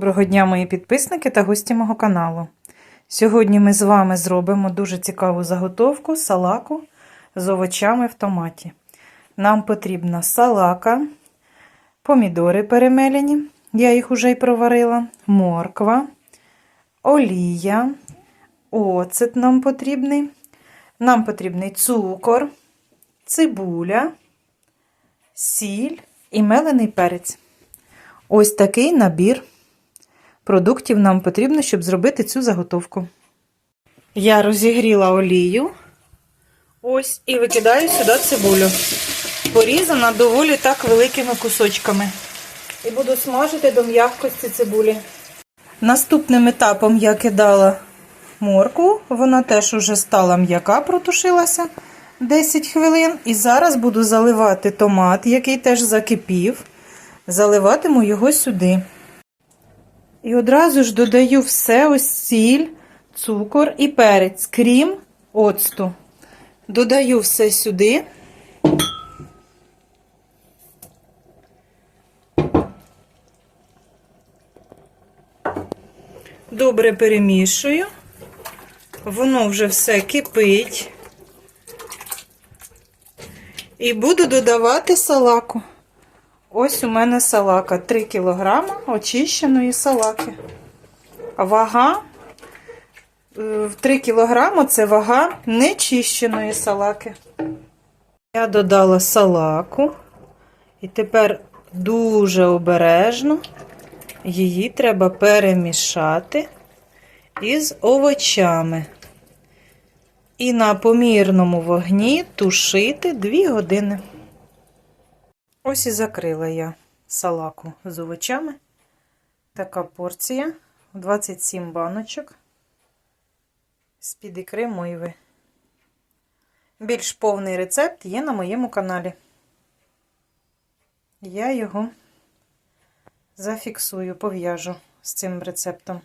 Доброго дня, мої підписники та гості мого каналу. Сьогодні ми з вами зробимо дуже цікаву заготовку салаку з овочами в томаті. Нам потрібна салака, помідори перемелені, я їх уже й проварила, морква, олія, оцет нам потрібний. Нам потрібний цукор, цибуля, сіль і мелений перець. Ось такий набір продуктів нам потрібно, щоб зробити цю заготовку. Я розігріла олію. Ось і викидаю сюди цибулю. Порізана доволі так великими кусочками. І буду смажити до м'якості цибулі. Наступним етапом я кидала моркву, вона теж уже стала м'яка, протушилася 10 хвилин. І зараз буду заливати томат, який теж закипів. Заливатиму його сюди. І одразу ж додаю все ось сіль, цукор і перець, крім оцту. Додаю все сюди. Добре перемішую. Воно вже все кипить. І буду додавати салаку. Ось у мене салака 3 кг очищеної салаки. Вага е, в 3 кг це вага нечищеної салаки. Я додала салаку, і тепер дуже обережно її треба перемішати із овочами. І на помірному вогні тушити 2 години. Ось і закрила я салаку з овочами. Така порція 27 баночок з-під ікри мойви. Більш повний рецепт є на моєму каналі. Я його зафіксую, пов'яжу з цим рецептом.